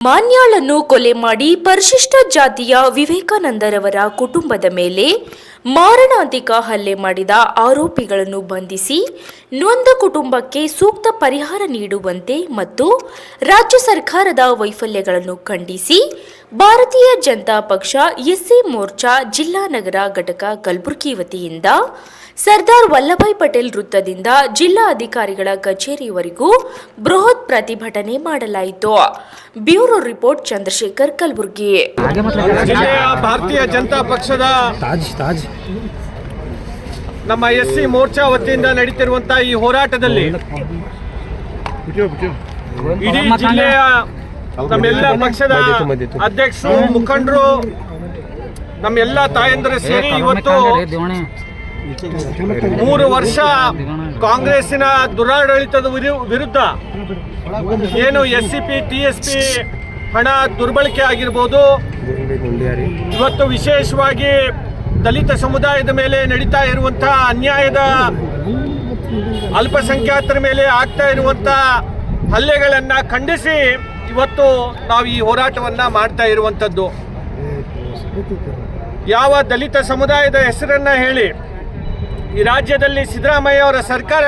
ಮಾನ್ಯಾಳನ್ನು ಕೊಲೆ ಮಾಡಿ ಪರಿಶಿಷ್ಟ ಜಾತಿಯ ವಿವೇಕಾನಂದರವರ ಕುಟುಂಬದ ಮೇಲೆ ಮಾರಣಾಂತಿಕ ಹಲ್ಲೆ ಮಾಡಿದ ಆರೋಪಿಗಳನ್ನು ಬಂಧಿಸಿ ನೊಂದ ಕುಟುಂಬಕ್ಕೆ ಸೂಕ್ತ ಪರಿಹಾರ ನೀಡುವಂತೆ ಮತ್ತು ರಾಜ್ಯ ಸರ್ಕಾರದ ವೈಫಲ್ಯಗಳನ್ನು ಖಂಡಿಸಿ ಭಾರತೀಯ ಜನತಾ ಪಕ್ಷ ಎಸ್ಸಿ ಮೋರ್ಚಾ ಜಿಲ್ಲಾ ನಗರ ಘಟಕ ಕಲಬುರಗಿ ವತಿಯಿಂದ ಸರ್ದಾರ್ ವಲ್ಲಭಾಯ್ ಪಟೇಲ್ ವೃತ್ತದಿಂದ ಜಿಲ್ಲಾ ಅಧಿಕಾರಿಗಳ ಕಚೇರಿವರೆಗೂ ಬೃಹತ್ ಪ್ರತಿಭಟನೆ ಮಾಡಲಾಯಿತು. Bureau report Chandrashekhar Kalaburagi. ಭಾರತೀಯ ಜನತಾ ಪಕ್ಷದ ತಾಜ್ ತಾಜ್. ನಮ್ಮ ಎಸ್ ಸಿ ಮೋರ್ಚಾ ವತಿಯಿಂದ ನಡೀತಿರುವಂತಹ ಈ ಹೋರಾಟದಲ್ಲಿ ಇಡೀ ಜಿಲ್ಲೆಯ ನಮ್ಮೆಲ್ಲ ಪಕ್ಷದ ಅಧ್ಯಕ್ಷರು ಮುಖಂಡರು ನಮ್ಮೆಲ್ಲ ತಾಯಂದರು ಸೇರಿ ಇವತ್ತು ಮೂರು ವರ್ಷ ಕಾಂಗ್ರೆಸ್ಸಿನ ದುರಾಡಳಿತದ ವಿರು- ವಿರುದ್ಧ ಏನು S C P T S P ಹಣ ದುರ್ಬಳಕೆ ಆಗಿರ್ಬೋದು ಇವತ್ತು ವಿಶೇಷವಾಗಿ ದಲಿತ ಸಮುದಾಯದ ಮೇಲೆ ನಡೀತಾ ಇರುವಂತಹ ಅನ್ಯಾಯದ ಅಲ್ಪಸಂಖ್ಯಾತರ ಮೇಲೆ ಆಗ್ತಾ ಇರುವಂತಹ ಹಲ್ಲೆಗಳನ್ನ ಖಂಡಿಸಿ ಇವತ್ತು ನಾವು ಈ ಹೋರಾಟವನ್ನ ಮಾಡ್ತಾ ಇರುವಂತದ್ದು ಯಾವ ದಲಿತ ಸಮುದಾಯದ ಹೆಸರನ್ನ ಹೇಳಿ, ಈ ರಾಜ್ಯದಲ್ಲಿ ಸಿದ್ದರಾಮಯ್ಯ ಅವರ ಸರ್ಕಾರ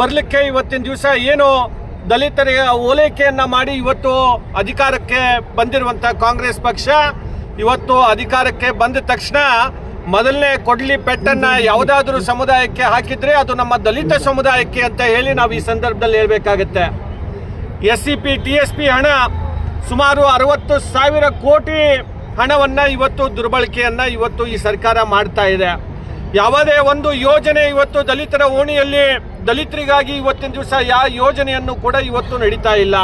ಬರಲಿಕ್ಕೆ ಇವತ್ತಿನ ದಿವಸ ಏನು ದಲಿತರಿಗೆ ಓಲೈಕೆಯನ್ನ ಮಾಡಿ ಇವತ್ತು ಅಧಿಕಾರಕ್ಕೆ ಬಂದಿರುವಂತ ಕಾಂಗ್ರೆಸ್ ಪಕ್ಷ, ಇವತ್ತು ಅಧಿಕಾರಕ್ಕೆ ಬಂದ ತಕ್ಷಣ ಮೊದಲನೇ ಕೊಡ್ಲಿ ಪೆಟ್ಟನ್ನ ಯಾವುದಾದ್ರೂ ಸಮುದಾಯಕ್ಕೆ ಹಾಕಿದ್ರೆ ಅದು ನಮ್ಮ ದಲಿತ ಸಮುದಾಯಕ್ಕೆ ಅಂತ ಹೇಳಿ ನಾವು ಈ ಸಂದರ್ಭದಲ್ಲಿ ಹೇಳ್ಬೇಕಾಗತ್ತೆ. S C P T S P ಹಣ ಸುಮಾರು ಅರವತ್ತು ಸಾವಿರ ಕೋಟಿ ಹಣವನ್ನ ಇವತ್ತು ದುರ್ಬಳಕೆಯನ್ನು ಇವತ್ತು ಈ ಸರ್ಕಾರ ಮಾಡ್ತಾ ಇದೆ. ಯಾವುದೇ ಒಂದು ಯೋಜನೆ ಇವತ್ತು ದಲಿತರ ಓಣಿಯಲ್ಲಿ ದಲಿತರಿಗಾಗಿ ಇವತ್ತಿನ ದಿವಸ ಯಾವ ಯೋಜನೆಯನ್ನು ಕೂಡ ಇವತ್ತು ನಡೀತಾ ಇಲ್ಲ.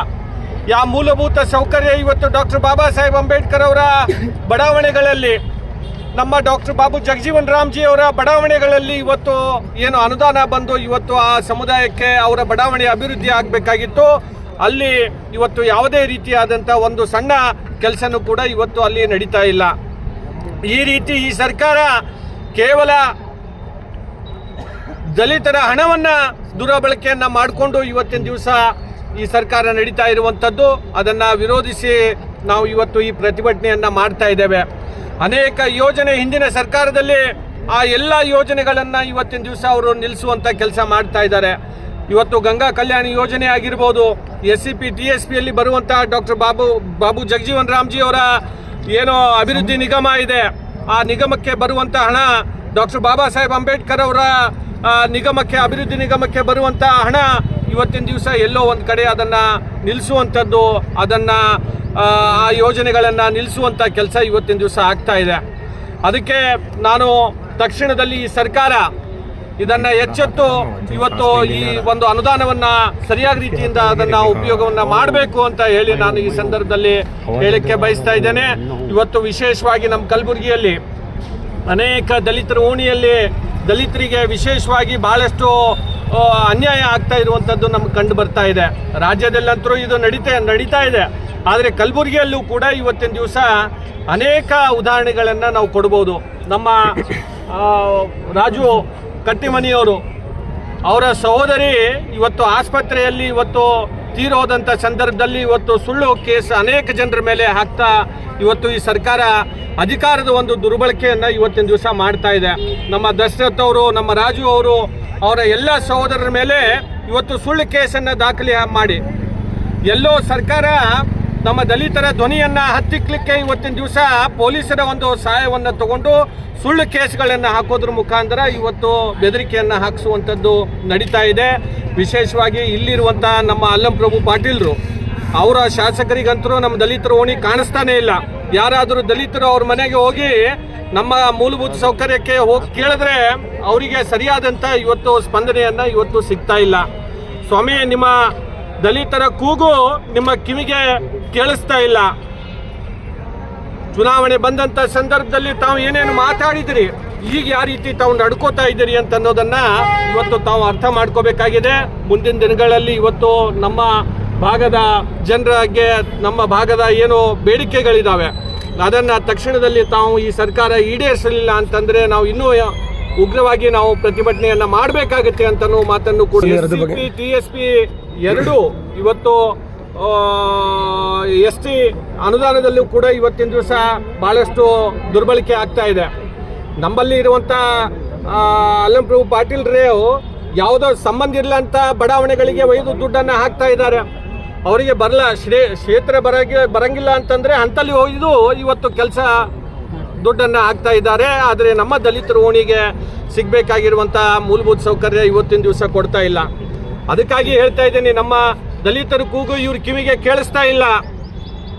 ಯಾವ ಮೂಲಭೂತ ಸೌಕರ್ಯ ಇವತ್ತು ಡಾಕ್ಟರ್ ಬಾಬಾ ಸಾಹೇಬ್ ಅಂಬೇಡ್ಕರ್ ಅವರ ಬಡಾವಣೆಗಳಲ್ಲಿ ನಮ್ಮ ಡಾಕ್ಟರ್ ಬಾಬು ಜಗಜೀವನ್ ರಾಮ್ಜಿ ಅವರ ಬಡಾವಣೆಗಳಲ್ಲಿ ಇವತ್ತು ಏನು ಅನುದಾನ ಬಂದು ಇವತ್ತು ಆ ಸಮುದಾಯಕ್ಕೆ ಅವರ ಬಡಾವಣೆ ಅಭಿವೃದ್ಧಿ ಆಗಬೇಕಾಗಿತ್ತು. ಅಲ್ಲಿ ಇವತ್ತು ಯಾವುದೇ ರೀತಿಯಾದಂಥ ಒಂದು ಸಣ್ಣ ಕೆಲಸನೂ ಕೂಡ ಇವತ್ತು ಅಲ್ಲಿ ನಡೀತಾ ಇಲ್ಲ. ಈ ರೀತಿ ಈ ಸರ್ಕಾರ ಕೇವಲ ದಲಿತರ ಹಣವನ್ನು ದುರಬಳಕೆಯನ್ನು ಮಾಡಿಕೊಂಡು ಇವತ್ತಿನ ದಿವಸ ಈ ಸರ್ಕಾರ ನಡೀತಾ ಇರುವಂಥದ್ದು. ಅದನ್ನು ವಿರೋಧಿಸಿ ನಾವು ಇವತ್ತು ಈ ಪ್ರತಿಭಟನೆಯನ್ನು ಮಾಡ್ತಾ ಇದ್ದೇವೆ. ಅನೇಕ ಯೋಜನೆ ಹಿಂದಿನ ಸರ್ಕಾರದಲ್ಲಿ ಆ ಎಲ್ಲ ಯೋಜನೆಗಳನ್ನು ಇವತ್ತಿನ ದಿವಸ ಅವರು ನಿಲ್ಲಿಸುವಂಥ ಕೆಲಸ ಮಾಡ್ತಾ ಇದ್ದಾರೆ. ಇವತ್ತು ಗಂಗಾ ಕಲ್ಯಾಣ ಯೋಜನೆ ಆಗಿರ್ಬೋದು S C P T S ಪಿಯಲ್ಲಿ ಬರುವಂತಹ ಡಾಕ್ಟರ್ ಬಾಬು ಬಾಬು ಜಗಜೀವನ್ ರಾಮ್ಜಿ ಅವರ ಏನೋ ಅಭಿವೃದ್ಧಿ ನಿಗಮ ಇದೆ. ಆ ನಿಗಮಕ್ಕೆ ಬರುವಂಥ ಹಣ ಡಾಕ್ಟರ್ ಬಾಬಾ ಸಾಹೇಬ್ ಅಂಬೇಡ್ಕರ್ ಅವರ ನಿಗಮಕ್ಕೆ, ಅಭಿವೃದ್ಧಿ ನಿಗಮಕ್ಕೆ ಬರುವಂಥ ಹಣ ಇವತ್ತಿನ ದಿವಸ ಎಲ್ಲೋ ಒಂದು ಕಡೆ ಅದನ್ನು ನಿಲ್ಲಿಸುವಂಥದ್ದು ಅದನ್ನ ಆ, ಯೋಜನೆಗಳನ್ನು ನಿಲ್ಲಿಸುವಂಥ ಕೆಲಸ ಇವತ್ತಿನ ದಿವಸ ಆಗ್ತಾ ಇದೆ. ಅದಕ್ಕೆ ನಾನು ತಕ್ಷಣದಲ್ಲಿ ಈ ಸರ್ಕಾರ ಇದನ್ನು ಎಚ್ಚೆತ್ತು ಇವತ್ತು ಈ ಒಂದು ಅನುದಾನವನ್ನು ಸರಿಯಾದ ರೀತಿಯಿಂದ ಅದನ್ನು ಉಪಯೋಗವನ್ನು ಮಾಡಬೇಕು ಅಂತ ಹೇಳಿ ನಾನು ಈ ಸಂದರ್ಭದಲ್ಲಿ ಹೇಳಕ್ಕೆ ಬಯಸ್ತಾ ಇದ್ದೇನೆ. ಇವತ್ತು ವಿಶೇಷವಾಗಿ ನಮ್ಮ ಕಲಬುರಗಿಯಲ್ಲಿ ಅನೇಕ ದಲಿತರ ಓಣಿಯಲ್ಲಿ ದಲಿತರಿಗೆ ವಿಶೇಷವಾಗಿ ಬಹಳಷ್ಟು ಅನ್ಯಾಯ ಆಗ್ತಾ ಇರುವಂಥದ್ದು ನಮ್ಗೆ ಕಂಡು ಬರ್ತಾ ಇದೆ. ರಾಜ್ಯದಲ್ಲಂತರೂ ಇದು ನಡೀತಾ ನಡೀತಾ ಇದೆ. ಆದರೆ ಕಲಬುರಗಿಯಲ್ಲೂ ಕೂಡ ಇವತ್ತಿನ ದಿವಸ ಅನೇಕ ಉದಾಹರಣೆಗಳನ್ನು ನಾವು ಕೊಡ್ಬೋದು. ನಮ್ಮ ರಾಜು ಕಟ್ಟಿಮನಿಯವರು, ಅವರ ಸಹೋದರಿ ಇವತ್ತು ಆಸ್ಪತ್ರೆಯಲ್ಲಿ ಇವತ್ತು ತೀರೋದಂಥ ಸಂದರ್ಭದಲ್ಲಿ ಇವತ್ತು ಸುಳ್ಳು ಕೇಸ್ ಅನೇಕ ಜನರ ಮೇಲೆ ಹಾಕ್ತಾ ಇವತ್ತು ಈ ಸರ್ಕಾರ ಅಧಿಕಾರದ ಒಂದು ದುರ್ಬಳಕೆಯನ್ನು ಇವತ್ತಿನ ದಿವಸ ಮಾಡ್ತಾ ಇದೆ. ನಮ್ಮ ದಶರಥ್ ಅವರು, ನಮ್ಮ ರಾಜು ಅವರು, ಅವರ ಎಲ್ಲ ಸಹೋದರರ ಮೇಲೆ ಇವತ್ತು ಸುಳ್ಳು ಕೇಸನ್ನು ದಾಖಲೆ ಮಾಡಿ. ಎಲ್ಲೋ ಸರ್ಕಾರ ನಮ್ಮ ದಲಿತರ ಧ್ವನಿಯನ್ನ ಹತ್ತಿಕ್ಲಿಕ್ಕೆ ಇವತ್ತಿನ ದಿವಸ ಪೊಲೀಸರ ಒಂದು ಸಹಾಯವನ್ನ ತಗೊಂಡು ಸುಳ್ಳು ಕೇಸ್ಗಳನ್ನು ಹಾಕೋದ್ರ ಮುಖಾಂತರ ಇವತ್ತು ಬೆದರಿಕೆಯನ್ನ ಹಾಕಿಸುವಂಥದ್ದು ನಡೀತಾ ಇದೆ. ವಿಶೇಷವಾಗಿ ಇಲ್ಲಿರುವಂಥ ನಮ್ಮ ಅಲ್ಲಂ ಪ್ರಭು ಪಾಟೀಲ್ರು, ಅವರ ಶಾಸಕರಿಗಂತರೂ ನಮ್ಮ ದಲಿತರ ಓಣಿ ಕಾಣಿಸ್ತಾನೇ ಇಲ್ಲ. ಯಾರಾದರೂ ದಲಿತರು ಅವ್ರ ಮನೆಗೆ ಹೋಗಿ ನಮ್ಮ ಮೂಲಭೂತ ಸೌಕರ್ಯಕ್ಕೆ ಹೋಗಿ ಕೇಳಿದ್ರೆ ಅವರಿಗೆ ಸರಿಯಾದಂಥ ಇವತ್ತು ಸ್ಪಂದನೆಯನ್ನು ಇವತ್ತು ಸಿಗ್ತಾ ಇಲ್ಲ. ಸ್ವಾಮಿ, ನಿಮ್ಮ ದಲಿತರ ಕೂಗು ನಿಮ್ಮ ಕಿವಿಗೆ ಕೇಳಿಸ್ತಾ ಇಲ್ಲ. ಚುನಾವಣೆ ಬಂದಂತ ಸಂದರ್ಭದಲ್ಲಿ ತಾವು ಏನೇನು ಮಾತಾಡಿದಿರಿ? ಈಗ ಯಾವ ರೀತಿ ತಾವು ನಡ್ಕೋತಾ ಇದ್ದೀರಿ ಅಂತ ಅನ್ನೋದನ್ನ ಇವತ್ತು ತಾವು ಅರ್ಥ ಮಾಡ್ಕೋಬೇಕಾಗಿದೆ. ಮುಂದಿನ ದಿನಗಳಲ್ಲಿ ಇವತ್ತು ನಮ್ಮ ಭಾಗದ ಜನರಿಗೆ, ನಮ್ಮ ಭಾಗದ ಏನು ಬೇಡಿಕೆಗಳಿದಾವೆ, ಅದನ್ನ ತಕ್ಷಣದಲ್ಲಿ ತಾವು ಈ ಸರ್ಕಾರ ಈಡೇರಿಸಲಿಲ್ಲ ಅಂತಂದ್ರೆ ನಾವು ಇನ್ನೂ ಉಗ್ರವಾಗಿ ನಾವು ಪ್ರತಿಭಟನೆಯನ್ನ ಮಾಡಬೇಕಾಗುತ್ತೆ ಅಂತ ಮಾತನ್ನು ಕೂಡ ಟಿ ಎಸ್ ಪಿ ಎರಡು ಇವತ್ತು ಎಸ್ ಟಿ ಅನುದಾನದಲ್ಲೂ ಕೂಡ ಇವತ್ತಿನ ದಿವಸ ಬಹಳಷ್ಟು ದುರ್ಬಳಕೆ ಆಗ್ತಾ ಇದೆ. ನಮ್ಮಲ್ಲಿ ಇರುವಂಥ ಅಲ್ಲಂಪ್ರಭು ಪಾಟೀಲ್ ರೇವ್ ಯಾವುದೋ ಸಂಬಂಧ ಇಲ್ಲ ಅಂತ ಬಡಾವಣೆಗಳಿಗೆ ಒಯ್ದು ದುಡ್ಡನ್ನು ಹಾಕ್ತಾ ಇದ್ದಾರೆ. ಅವರಿಗೆ ಬರಲ್ಲ ಶ್ರೇ ಕ್ಷೇತ್ರ ಬರಗೆ ಬರಂಗಿಲ್ಲ ಅಂತಂದರೆ ಅಂತಲ್ಲಿ ಒಯ್ದು ಇವತ್ತು ಕೆಲಸ ದುಡ್ಡನ್ನು ಹಾಕ್ತಾ ಇದ್ದಾರೆ. ಆದರೆ ನಮ್ಮ ದಲಿತರು ಓಣಿಗೆ ಸಿಗಬೇಕಾಗಿರುವಂಥ ಮೂಲಭೂತ ಸೌಕರ್ಯ ಇವತ್ತಿನ ದಿವಸ ಕೊಡ್ತಾ ಇಲ್ಲ. ಅದಕ್ಕಾಗಿ ಹೇಳ್ತಾ ಇದ್ದೀನಿ, ನಮ್ಮ ದಲಿತರು ಕೂಗು ಇವ್ರ ಕಿವಿಗೆ ಕೇಳಿಸ್ತಾ ಇಲ್ಲ.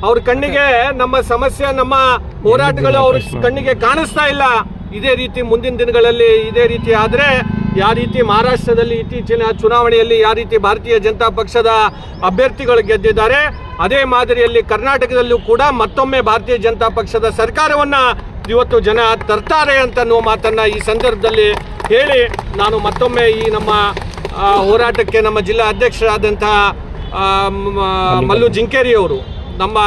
ಅವ್ರ ಕಣ್ಣಿಗೆ ನಮ್ಮ ಸಮಸ್ಯೆ, ನಮ್ಮ ಹೋರಾಟಗಳು ಅವ್ರ ಕಣ್ಣಿಗೆ ಕಾಣಿಸ್ತಾ ಇಲ್ಲ. ಇದೇ ರೀತಿ ಮುಂದಿನ ದಿನಗಳಲ್ಲಿ ಇದೇ ರೀತಿ ಆದರೆ ಯಾವ ರೀತಿ ಮಹಾರಾಷ್ಟ್ರದಲ್ಲಿ ಇತ್ತೀಚಿನ ಚುನಾವಣೆಯಲ್ಲಿ ಯಾವ ರೀತಿ ಭಾರತೀಯ ಜನತಾ ಪಕ್ಷದ ಅಭ್ಯರ್ಥಿಗಳು ಗೆದ್ದಿದ್ದಾರೆ, ಅದೇ ಮಾದರಿಯಲ್ಲಿ ಕರ್ನಾಟಕದಲ್ಲೂ ಕೂಡ ಮತ್ತೊಮ್ಮೆ ಭಾರತೀಯ ಜನತಾ ಪಕ್ಷದ ಸರ್ಕಾರವನ್ನ ಇವತ್ತು ಜನ ತರ್ತಾರೆ ಅಂತ ಅನ್ನೋ ಮಾತನ್ನ ಈ ಸಂದರ್ಭದಲ್ಲಿ ಹೇಳಿ ನಾನು ಮತ್ತೊಮ್ಮೆ ಈ ನಮ್ಮ ಹೋರಾಟಕ್ಕೆ ನಮ್ಮ ಜಿಲ್ಲಾ ಅಧ್ಯಕ್ಷರಾದಂತಹ ಮಲ್ಲು ಜಿಂಕೇರಿಯವರು ನಮ್ಮ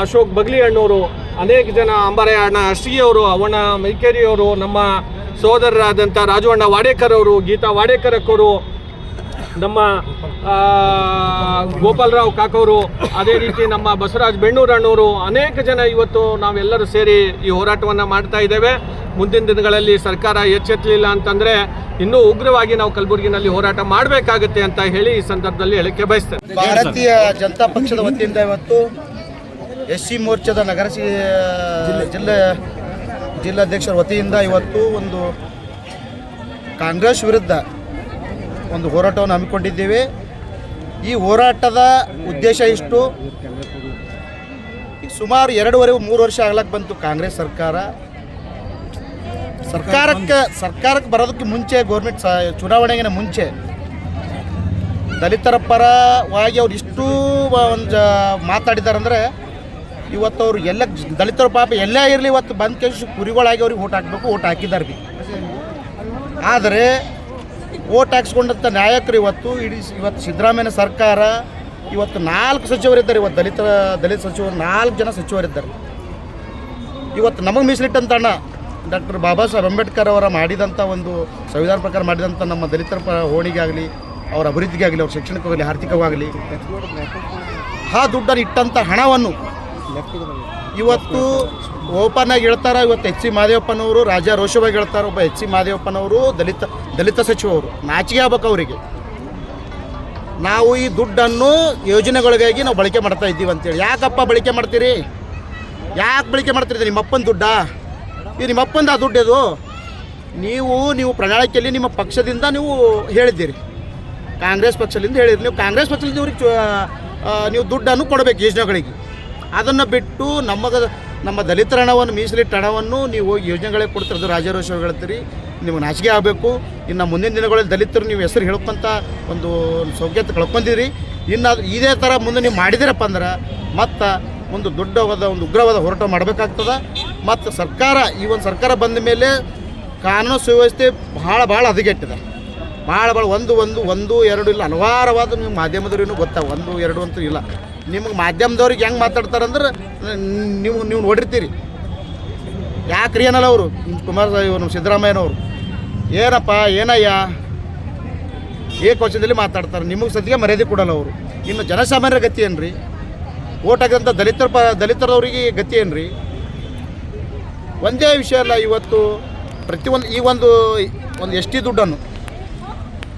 ಅಶೋಕ್ ಬಗ್ಲಿ ಅಣ್ಣವರು ಅನೇಕ ಜನ ಅಂಬರಾಯ ಅಣ್ಣ ಅಷ್ಟಿಗೆಯವರು ಅವಣ್ಣ ಮೈಕೇರಿಯವರು ನಮ್ಮ ಸೋದರರಾದಂಥ ರಾಜು ಅಣ್ಣ ವಾಡೇಕರ್ ಅವರು ಗೀತಾ ವಾಡೇಕರ್ ಅಕ್ಕವರು ನಮ್ಮ ಗೋಪಾಲರಾವ್ ಕಾಕವರು ಅದೇ ರೀತಿ ನಮ್ಮ ಬಸವರಾಜ್ ಬೆಣ್ಣೂರಣ್ಣವರು ಅನೇಕ ಜನ ಇವತ್ತು ನಾವೆಲ್ಲರೂ ಸೇರಿ ಈ ಹೋರಾಟವನ್ನು ಮಾಡ್ತಾ ಇದ್ದೇವೆ. ಮುಂದಿನ ದಿನಗಳಲ್ಲಿ ಸರ್ಕಾರ ಎಚ್ಚೆತ್ತಲಿಲ್ಲ ಅಂತಂದರೆ ಇನ್ನೂ ಉಗ್ರವಾಗಿ ನಾವು ಕಲಬುರಗಿನಲ್ಲಿ ಹೋರಾಟ ಮಾಡಬೇಕಾಗುತ್ತೆ ಅಂತ ಹೇಳಿ ಈ ಸಂದರ್ಭದಲ್ಲಿ ಹೇಳಕ್ಕೆ ಬಯಸ್ತೇನೆ. ಭಾರತೀಯ ಜನತಾ ಪಕ್ಷದ ವತಿಯಿಂದ ಇವತ್ತು ಎಸ್ ಸಿ ಮೋರ್ಚಾದ ನಗರ ಜಿಲ್ಲೆ, ಜಿಲ್ಲಾಧ್ಯಕ್ಷರ ವತಿಯಿಂದ ಇವತ್ತು ಒಂದು ಕಾಂಗ್ರೆಸ್ ವಿರುದ್ಧ ಒಂದು ಹೋರಾಟವನ್ನು ಹಮ್ಮಿಕೊಂಡಿದ್ದೇವೆ. ಈ ಹೋರಾಟದ ಉದ್ದೇಶ ಇಷ್ಟು ಸುಮಾರು ಎರಡೂವರೆ ಮೂರು ವರ್ಷ ಆಗ್ಲಕ್ಕೆ ಬಂತು ಕಾಂಗ್ರೆಸ್ ಸರ್ಕಾರ. ಸರ್ಕಾರಕ್ಕೆ ಸರ್ಕಾರಕ್ಕೆ ಬರೋದಕ್ಕೆ ಮುಂಚೆ ಗೌರ್ಮೆಂಟ್ ಚುನಾವಣೆಗಿನ ಮುಂಚೆ ದಲಿತರ ಪರವಾಗಿ ಅವ್ರು ಇಷ್ಟು ಒಂದು ಮಾತಾಡಿದ್ದಾರೆ ಇವತ್ತು ಅವರು ಎಲ್ಲ ದಲಿತರ ಪಾಪ ಎಲ್ಲೇ ಇರಲಿ ಇವತ್ತು ಬಂದ್ ಕೇಸ್ ಕುರಿಗಳಾಗಿ ಅವ್ರಿಗೆ ಓಟ್ ಹಾಕಬೇಕು, ಓಟ್ ಹಾಕಿದ್ದಾರೆ ಆದರೆ ಓಟ್ ಹಾಕ್ಸ್ಕೊಂಡಂಥ ನಾಯಕರು ಇವತ್ತು ಇಡೀ ಇವತ್ತು ಸಿದ್ದರಾಮಯ್ಯ ಸರ್ಕಾರ ಇವತ್ತು ನಾಲ್ಕು ಸಚಿವರಿದ್ದಾರೆ ಇವತ್ತು ದಲಿತ ದಲಿತ ಸಚಿವರು ನಾಲ್ಕು ಜನ ಸಚಿವರಿದ್ದಾರೆ ಇವತ್ತು ನಮಗೆ ಮೀಸಲಿಟ್ಟಂತ ಅಣ್ಣ ಡಾಕ್ಟರ್ ಬಾಬಾ ಸಾಹೇಬ್ ಅಂಬೇಡ್ಕರ್ ಅವರ ಮಾಡಿದಂಥ ಒಂದು ಸಂವಿಧಾನ ಪ್ರಕಾರ ಮಾಡಿದಂಥ ನಮ್ಮ ದಲಿತರ ಪ ಹೋಣಿಗಾಗಲಿ ಅವರ ಅಭಿವೃದ್ಧಿಗೆ ಆಗಲಿ ಅವ್ರ ಶೈಕ್ಷಣಿಕವಾಗಲಿ ಆರ್ಥಿಕವಾಗಲಿ ಆ ದುಡ್ಡನ್ನು ಇಟ್ಟಂಥ ಹಣವನ್ನು ಇವತ್ತು ಓಪನ್ ಆಗಿ ಹೇಳ್ತಾರೆ, ಇವತ್ತು ಎಚ್ ಸಿ ಮಾದೇವಪ್ಪನವರು ರಾಜ ರೋಷವಾಗಿ ಹೇಳ್ತಾರೆ, ಒಬ್ಬ ಎಚ್ ಸಿ ಮಾದೇವಪ್ಪನವರು, ದಲಿತ ದಲಿತ ಸಚಿವರು ನಾಚಿಕೆ ಆಗ್ಬೇಕು ಅವರಿಗೆ. ನಾವು ಈ ದುಡ್ಡನ್ನು ಯೋಜನೆಗಳಿಗಾಗಿ ನಾವು ಬಳಕೆ ಮಾಡ್ತಾ ಇದ್ದೀವಿ ಅಂತೇಳಿ. ಯಾಕಪ್ಪ ಬಳಕೆ ಮಾಡ್ತೀರಿ? ಯಾಕೆ ಬಳಕೆ ಮಾಡ್ತೀರಿ? ನಿಮ್ಮಪ್ಪನ ದುಡ್ಡಾ? ಇದು ನಿಮ್ಮಪ್ಪಂದ ಆ ದುಡ್ಡು ಇದು? ನೀವು ನೀವು ಪ್ರಣಾಳಿಕೆಯಲ್ಲಿ ನಿಮ್ಮ ಪಕ್ಷದಿಂದ ನೀವು ಹೇಳಿದ್ದೀರಿ. ಕಾಂಗ್ರೆಸ್ ಪಕ್ಷದಿಂದ ಹೇಳಿರಿ ನೀವು ಕಾಂಗ್ರೆಸ್ ಪಕ್ಷದಿಂದ ಇವ್ರಿಗೆ ನೀವು ದುಡ್ಡನ್ನು ಕೊಡಬೇಕು ಯೋಜನೆಗಳಿಗೆ. ಅದನ್ನು ಬಿಟ್ಟು ನಮಗೆ ನಮ್ಮ ದಲಿತರ ಹಣವನ್ನು, ಮೀಸಲಿಟ್ಟ ಹಣವನ್ನು ನೀವು ಹೋಗಿ ಯೋಜನೆಗಳಿಗೆ ಕೊಡ್ತಿರೋದು ರಾಜಾರೋಷ ಹೇಳ್ತೀರಿ. ನೀವು ನಾಚಿಕೆ ಆಗಬೇಕು. ಇನ್ನು ಮುಂದಿನ ದಿನಗಳಲ್ಲಿ ದಲಿತರು ನೀವು ಹೆಸರು ಹೇಳ್ಕೊಂತ ಒಂದು ಸೌಖ್ಯತೆ ಕಳ್ಕೊಂಡಿರಿ. ಇನ್ನು ಅದು ಇದೇ ಥರ ಮುಂದೆ ನೀವು ಮಾಡಿದಿರಪ್ಪ ಅಂದ್ರೆ ಮತ್ತು ಒಂದು ದೊಡ್ಡವಾದ ಒಂದು ಉಗ್ರವಾದ ಹೋರಾಟ ಮಾಡಬೇಕಾಗ್ತದೆ. ಮತ್ತು ಸರ್ಕಾರ, ಈ ಒಂದು ಸರ್ಕಾರ ಬಂದ ಮೇಲೆ ಕಾನೂನು ಸುವ್ಯವಸ್ಥೆ ಭಾಳ ಭಾಳ ಹದಗೆಟ್ಟಿದೆ. ಭಾಳ ಭಾಳ ಒಂದು ಒಂದು ಒಂದು, ಎರಡು ಇಲ್ಲ ಹಲವಾರವಾದ ನೀವು ಮಾಧ್ಯಮದವ್ರೇನು ಗೊತ್ತಾ? ಒಂದು, ಎರಡು ಅಂತೂ ಇಲ್ಲ. ನಿಮಗೆ ಮಾಧ್ಯಮದವ್ರಿಗೆ ಹೆಂಗೆ ಮಾತಾಡ್ತಾರಂದ್ರೆ ನೀವು ನೀವು ನೋಡಿರ್ತೀರಿ. ಯಾಕ್ರಿ ಏನಲ್ಲ ಅವರು? ಕುಮಾರಸ್ವಾಮಿ ಇವರು ಸಿದ್ದರಾಮಯ್ಯನವರು. ಏನಪ್ಪ, ಏನಯ್ಯ? ಏಕವಚನದಲ್ಲಿ ಮಾತಾಡ್ತಾರೆ. ನಿಮಗೆ ಸದ್ಯಕ್ಕೆ ಮರ್ಯಾದೆ ಕೊಡಲ್ಲ ಅವರು. ಇನ್ನು ಜನಸಾಮಾನ್ಯರ ಗತಿ ಏನ್ರಿ? ಓಟ್ ಹಾಕಿದಂಥ ದಲಿತರ ಪ ದಲಿತರವ್ರಿಗೆ ಗತಿ ಏನ್ರಿ? ಒಂದೇ ವಿಷಯ ಅಲ್ಲ, ಇವತ್ತು ಪ್ರತಿಯೊಂದು ಈ ಒಂದು ಒಂದು ಎಷ್ಟು ದುಡ್ಡನ್ನು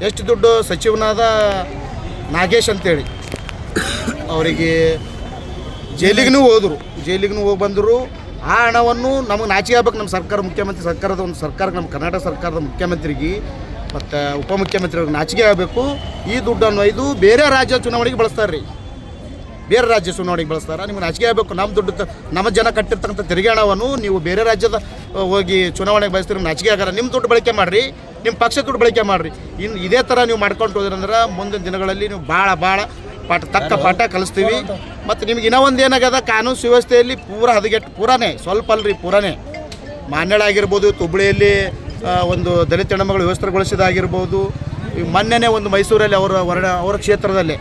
ಎಷ್ಟು ದುಡ್ಡು ಸಚಿವನಾದ ನಾಗೇಶ್ ಅಂತೇಳಿ. ಅವರಿಗೆ ಜೈಲಿಗೂ ಹೋದರು. ಜೈಲಿಗೂ ಹೋಗಿ ಬಂದರು. ಆ ಹಣವನ್ನು ನಮಗೆ ನಾಚಿಕೆ ಆಗ್ಬೇಕು ನಮ್ಮ ಸರ್ಕಾರ ಮುಖ್ಯಮಂತ್ರಿ ಸರ್ಕಾರದ ಒಂದು ಸರ್ಕಾರ ನಮ್ಮ ಕರ್ನಾಟಕ ಸರ್ಕಾರದ ಮುಖ್ಯಮಂತ್ರಿಗೆ, ಮತ್ತು ಉಪಮುಖ್ಯಮಂತ್ರಿಗಳಿಗೆ ನಾಚಿಕೆ ಆಗಬೇಕು. ಈ ದುಡ್ಡನ್ನು ಇದು ಬೇರೆ ರಾಜ್ಯ ಚುನಾವಣೆಗೆ ಬಳಸ್ತಾರೆ ರೀ. ಬೇರೆ ರಾಜ್ಯ ಚುನಾವಣೆಗೆ ಬಳಸ್ತಾರೆ. ನಿಮ್ಗೆ ನಾಚಿಕೆ ಆಗಬೇಕು. ನಮ್ಮ ದುಡ್ಡು ನಮ್ಮ ಜನ ಕಟ್ಟಿರ್ತಕ್ಕಂಥ ತೆರಿಗೆ ಹಣವನ್ನು ನೀವು ಬೇರೆ ರಾಜ್ಯದ ಹೋಗಿ ಚುನಾವಣೆಗೆ ಬಳಸ್ತೀರಿ ನಾಚಿಕೆ ಆಗಲ್ಲ. ನಿಮ್ಮ ದುಡ್ಡು ಬಳಕೆ ಮಾಡಿರಿ. ನಿಮ್ಮ ಪಕ್ಷ ದುಡ್ಡು ಬಳಕೆ ಮಾಡಿರಿ. ಇನ್ನು ಇದೇ ಥರ ನೀವು ಮಾಡ್ಕೊಂಡು ಹೋದ್ರಂದ್ರೆ ಮುಂದಿನ ದಿನಗಳಲ್ಲಿ ನೀವು ಭಾಳ ಭಾಳ ಪಾಠ ತಕ್ಕ ಪಾಠ ಕಲಿಸ್ತೀವಿ. ಮತ್ತು ನಿಮ್ಗೆ ಇನ್ನೂ ಒಂದು ಏನಾಗ್ಯದ? ಕಾನೂನು ಸುವ್ಯವಸ್ಥೆಯಲ್ಲಿ ಪೂರ ಹದಗೆಟ್ಟು ಪೂರಾನೇ ಸ್ವಲ್ಪ ಅಲ್ರಿ ಪೂರಾನೇ. ಮಾನ್ಯಳಾಗಿರ್ಬೋದು ಆ, ಒಂದು ದಲಿತ ಹೆಣ್ಮಗಳು ವ್ಯವಸ್ಥೆಗೊಳಿಸಿದಾಗಿರ್ಬೋದು. ಮೊನ್ನೆನೇ ಒಂದು ಮೈಸೂರಲ್ಲಿ ಅವರ ಅವರ ಕ್ಷೇತ್ರದಲ್ಲೇ